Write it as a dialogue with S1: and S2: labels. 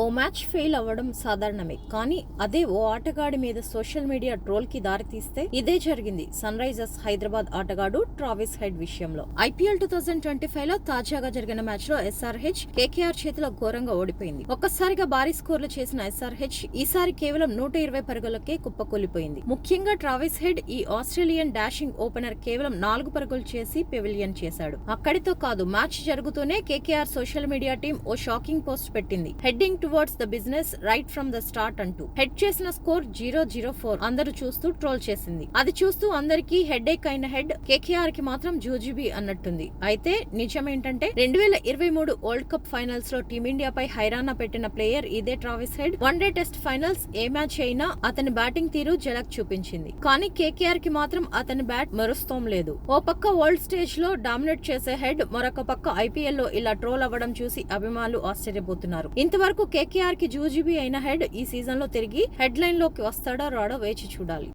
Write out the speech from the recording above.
S1: ఓ match fail అవ్వడం సాధారణమే. కానీ అదే ఓ ఆటగాడి మీద సోషల్ మీడియా ట్రోల్కి దారితీస్తే ఇదే జరిగింది సన్ రైజర్స్ హైదరాబాద్ ఆటగాడు ట్రావిస్ హెడ్ విషయంలో. ఐపీఎల్ టూ థౌసండ్ ట్వంటీ ఫైవ్లో తాజాగా జరిగిన మ్యాచ్లో ఎస్ఆర్హెచ్ కేకేఆర్ చేతిలో ఘోరంగా ఓడిపోయింది. ఒక్కసారిగా భారీ స్కోర్లు చేసిన ఎస్ఆర్హెచ్ ఈసారి కేవలం నూట ఇరవై పరుగులకే కుప్పకూలిపోయింది. ముఖ్యంగా ట్రావిస్ హెడ్ ఈ ఆస్ట్రేలియన్ డాషింగ్ ఓపెనర్ కేవలం నాలుగు పరుగులు చేసి పెవిలియన్ చేశాడు. అక్కడితో కాదు మ్యాచ్ జరుగుతూనే కేకేఆర్ సోషల్ మీడియా టీం ఓ షాకింగ్ పోస్ట్ పెట్టింది. Heading towards the business right from the start అంటూ. హెడ్ చేసిన స్కోర్ జీరో జీరో ఫోర్ అందరూ చూస్తూ ట్రోల్ చేసింది. అది చూస్తూ అందరికీ హెడ్ ఏక్ అయిన హెడ్ కేకేఆర్కి మాత్రం జూజీబీ అన్నట్టుంది. అయితే నిజమేంటంటే రెండు వేల ఇరవై మూడు వరల్డ్ కప్ ఫైనల్స్లో టీమిండియాపై హైరానా పెట్టిన ప్లేయర్ ఇదే Travis Head one day test finals ఏ మ్యాచ్ అయినా అతని బ్యాటింగ్ తీరు జలక్ చూపించింది. కానీ కేకేఆర్కి మాత్రం అతని బ్యాట్ మరుస్తోం లేదు. ఓ పక్క వరల్డ్ స్టేజ్లో డామినేట్ చేసే హెడ్ మరొక పక్క ఐపీఎల్లో ఇలా ట్రోల్ అవ్వడం చూసి అభిమానులు ఆశ్చర్యపోతున్నారు. ఇంతవరకు కేకేఆర్కి జూజీబీ అయిన హెడ్ ఈ సీజన్లో తిరిగి హెడ్ లైన్లోకి వస్తాడో రాడో వేచి చూడాలి.